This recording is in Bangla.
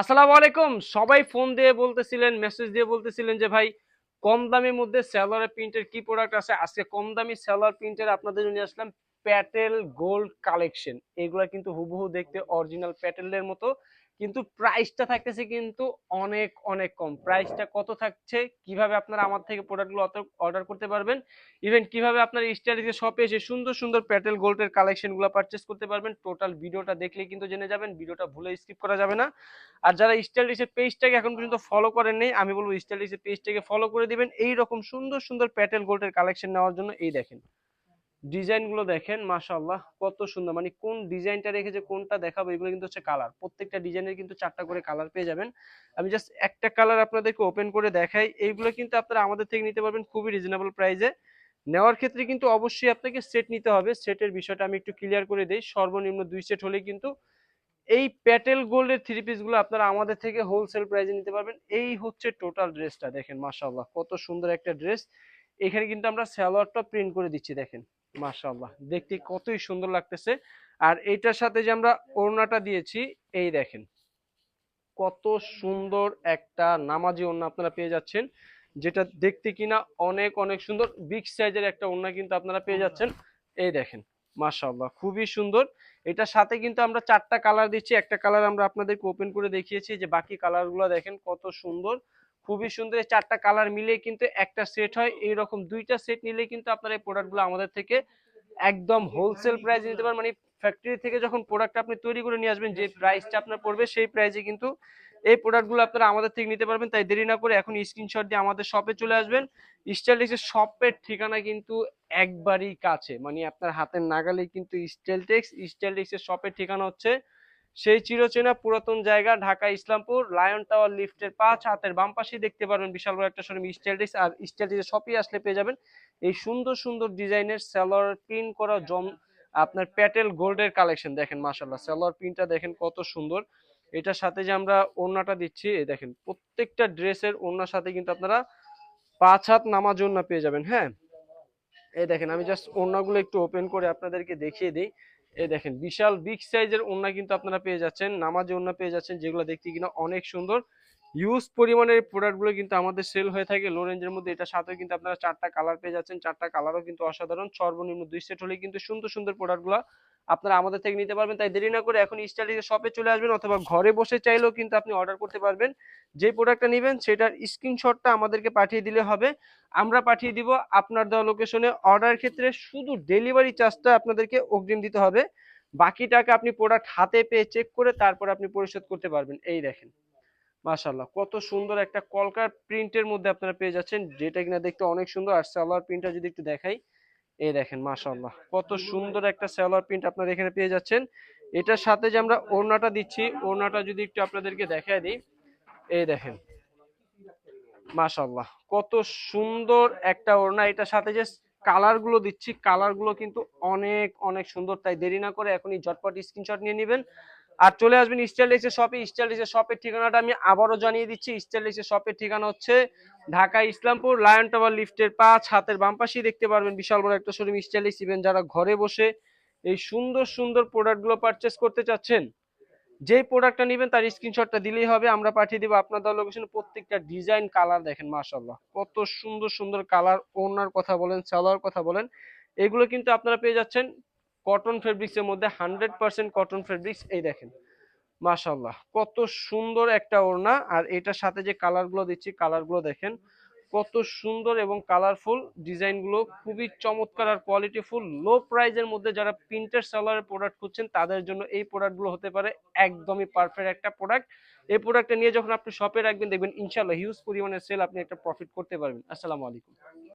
আসসালামু আলাইকুম। সবাই ফোন দিয়ে বলতেছিলেন মেসেজ দিয়ে বলতেছিলেন যে, ভাই, কম দামের মধ্যে সেলার প্রিন্টের কি প্রোডাক্ট আছে? আজকে কম দামি সেলার প্রিন্টের আপনাদের জন্য আসলাম প্যাটেল গোল্ড কালেকশন এগুলা কিন্তু হুবহু দেখতে অরিজিনাল প্যাটেলের মতো। কিন্তু প্রাইসটা থাকতেছে কিন্তু অনেক অনেক কম। প্রাইসটা কত থাকছে? কীভাবে আপনারা আমার থেকে প্রোডাক্টগুলো অত অর্ডার করতে পারবেন? ইভেন কীভাবে আপনার স্টাইলিশে শপে এসে সুন্দর সুন্দর প্যাটেল গোল্ডের কালেকশনগুলো পারচেস করতে পারবেন? টোটাল ভিডিওটা দেখলেই কিন্তু জেনে যাবেন, ভিডিওটা ভুলে স্কিপ করা যাবে না। আর যারা স্টাইলিশের পেজটাকে এখন পর্যন্ত ফলো করেন নেই, আমি বলব স্টাইলিশের পেজটাকে ফলো করে দিবেন। এই রকম সুন্দর সুন্দর প্যাটেল গোল্ডের কালেকশন নেওয়ার জন্য এই দেখেন। ডিজাইনগুলো দেখেন, মাশাআল্লাহ, কত সুন্দর। মানে কোন ডিজাইনটা রেখেছে, কোনটা দেখাবো, এগুলো কিন্তু হচ্ছে কালার প্রত্যেকটা ডিজাইনের কিন্তু চারটা করে কালার পেয়ে যাবেন। আমি জাস্ট একটা কালার আপনাদেরকে ওপেন করে দেখাই। এইগুলো কিন্তু আপনারা আমাদের থেকে নিতে পারবেন খুবই রিজনেবল প্রাইসে নেওয়ার ক্ষেত্রে কিন্তু অবশ্যই আপনাকে সেট নিতে হবে। সেটের বিষয়টা আমি একটু ক্লিয়ার করে দিই। সর্বনিম্ন দুই সেট হলে কিন্তু এই প্যাটেল গোল্ডের থ্রি পিসগুলো আপনারা আমাদের থেকে হোলসেল প্রাইসে নিতে পারবেন। এই হচ্ছে টোটাল ড্রেসটা দেখেন, মাশাআল্লাহ, কত সুন্দর একটা ড্রেস এখানে কিন্তু আমরা সালোয়ারটা প্রিন্ট করে দিচ্ছি, দেখেন। মাশাআল্লাহ। দেখতে কতই সুন্দর লাগতেছে। আর এটার সাথে যে আমরা ওড়নাটা দিয়েছি এই দেখেন। কত সুন্দর একটা নামাজি ওড়না আপনারা পেয়ে যাচ্ছেন যেটা দেখতে কিনা অনেক অনেক সুন্দর। বিগ সাইজের একটা ওড়না কিন্তু আপনারা পেয়ে যাচ্ছেন। এই দেখেন মাশাআল্লাহ খুবই সুন্দর। এটার সাথে কিন্তু আমরা চারটা কালার দিচ্ছি। একটা কালার আমরা আপনাদেরকে ওপেন করে দেখিয়েছি যে বাকি কালারগুলো দেখেন কত সুন্দর। খুবই সুন্দর চারটা কালার মিলে কিন্তু একটা সেট হয়। এইরকম দুইটা সেট নিলে কিন্তু আপনার এই প্রোডাক্টগুলো আমাদের থেকে একদম হোলসেল প্রাইস নিতে পারেন মানে ফ্যাক্টরি থেকে যখন প্রোডাক্ট আপনি তৈরি করে নিয়ে আসবেন, যে প্রাইসটা আপনার পড়বে, সেই প্রাইসে কিন্তু এই প্রোডাক্টগুলো আপনারা আমাদের থেকে নিতে পারবেন। তাই দেরি না করে এখন স্ক্রিনশট দিয়ে আমাদের শপে চলে আসবেন। স্টাইলটেক্সের শপের ঠিকানা কিন্তু একবারই কাছে। মানে আপনার হাতের নাগালেই কিন্তু স্টাইলটেক্স স্টাইলটেক্সের শপের ঠিকানা হচ্ছে সেই চিরচেনা পুরাতন জায়গা, ঢাকা, ইসলামপুর, লায়ন টাওয়ার লিফটের পাঁচ হাতের বাম পাশেই দেখতে পারবেন বিশাল বড় একটা শোরুম স্টাইলটিক্স আর স্টাইলটিক্সের শপে আসলে পেয়ে যাবেন। এই সুন্দর সুন্দর ডিজাইনের সেলর প্রিন্ট করা জম, আপনার প্যাটেল গোল্ডের কালেকশন দেখেন মাশাল্লাহ সেলর প্রিন্টটা দেখেন কত সুন্দর। এটার সাথে যে আমরা ওড়নাটা দিচ্ছি দেখেন, প্রত্যেকটা ড্রেসের ওড়নার সাথে কিন্তু আপনারা পাঁচ হাত নামাজ ওড়না পেয়ে যাবেন হ্যাঁ? এই দেখেন, আমি জাস্ট ওড়নাগুলো একটু ওপেন করে আপনাদেরকে দেখিয়ে দিই। এই দেখেন, বিশাল বিগ সাইজের ওড়না কিন্তু আপনারা পেয়ে যাচ্ছেন নামাজে ওড়না পেয়ে যাচ্ছেন, যেগুলো দেখতে কিনা অনেক সুন্দর। ইউজ পরিমাণের প্রোডাক্টগুলো কিন্তু আমাদের সেল হয়ে থাকে। লো রেঞ্জের মধ্যে এটা সাথে কিন্তু আপনারা চারটা কালার পেয়ে যাচ্ছেন। চারটা কালারও কিন্তু অসাধারণ। সর্বনিম্ন দুই সেট হলে কিন্তু সুন্দর সুন্দর প্রোডাক্টগুলো আপনারা আমাদের থেকে নিতে পারবেন। তাই দেরি না করে এখন স্টাইলিশের শপে চলে আসবেন অথবা ঘরে বসে চাইলেও কিন্তু আপনি অর্ডার করতে পারবেন। যে প্রোডাক্টটা নেবেন সেটার স্ক্রিনশটটা আমাদেরকে পাঠিয়ে দিলে হবে। আমরা পাঠিয়ে দিব আপনার দেওয়া লোকেশনে অর্ডার ক্ষেত্রে শুধু ডেলিভারি চার্জটা আপনাদেরকে অগ্রিম দিতে হবে। বাকি টাকা আপনি প্রোডাক্ট হাতে পেয়ে চেক করে তারপর আপনি পরিশোধ করতে পারবেন। এই দেখেন। মাশাল্লাহ কত সুন্দর একটা কলকার প্রিন্টের মধ্যে আপনারা পেয়ে যাচ্ছেন, যেটা কিনা দেখতে অনেক সুন্দর। আর সালোয়ার প্রিন্টটা যদি একটু দেখাই, এই দেখেন মাশাল্লাহ কত সুন্দর একটা সালোয়ার প্রিন্ট আপনারা এখানে পেয়ে যাচ্ছেন। এটার সাথে যে আমরা ওড়নাটা দিচ্ছি, ওড়নাটা যদি একটু আপনাদেরকে দেখায় দিই, এই দেখেন মাশাল্লাহ কত সুন্দর একটা ওড়না। এটার সাথে যে কালারগুলো দিচ্ছি কালারগুলো কিন্তু অনেক অনেক সুন্দর। তাই দেরি না করে এখনই ঝটপট স্ক্রিনশট নিয়ে নেবেন। আর চলে আসবেন স্টাইলিশের শপে স্টাইলিশের শপের ঠিকানাটা আমি আবারও জানিয়ে দিচ্ছি। স্টাইলিশের শপের ঠিকানা হচ্ছে ঢাকা ইসলামপুর লায়ন টাওয়ার লিফটের পাঁচ হাতের বাম পাশেই দেখতে পারবেন বিশাল বড় একটা শোরুম স্টাইলিশ ইভেন যারা ঘরে বসে এই সুন্দর সুন্দর প্রোডাক্টগুলো পারচেস করতে চাচ্ছেন, যেই প্রোডাক্টটা নেবেন তার স্ক্রিনশটটা দিলেই হবে। আমরা পাঠিয়ে দেবো আপনার দেওয়া লোকেশনে প্রত্যেকটা ডিজাইন কালার দেখেন মাশাল্লাহ কত সুন্দর সুন্দর কালার ওনার কথা বলেন সালোয়ার কথা বলেন। এগুলো কিন্তু আপনারা পেয়ে যাচ্ছেন কটন ফেব্রিক্স এর মধ্যে হান্ড্রেড পার্সেন্ট কটন ফেব্রিক্স এই দেখেন মাশাল্লাহ কত সুন্দর একটা ওড়না, আর এটার সাথে যে কালারগুলো দিচ্ছি কালারগুলো দেখেন, কত সুন্দর এবং কালারফুল ডিজাইনগুলো খুবই চমৎকার আর কোয়ালিটিফুল লো প্রাইজের মধ্যে যারা প্রিন্টেড সালোয়ারের প্রোডাক্ট খুঁজছেন, তাদের জন্য এই প্রোডাক্টগুলো হতে পারে একদমই পারফেক্ট একটা প্রোডাক্ট এই প্রোডাক্টটা নিয়ে যখন আপনি শপে রাখবেন, দেখবেন ইনশাল্লাহ হিউজ পরিমাণে সেল আপনি একটা প্রফিট করতে পারবেন। আসসালামু আলাইকুম।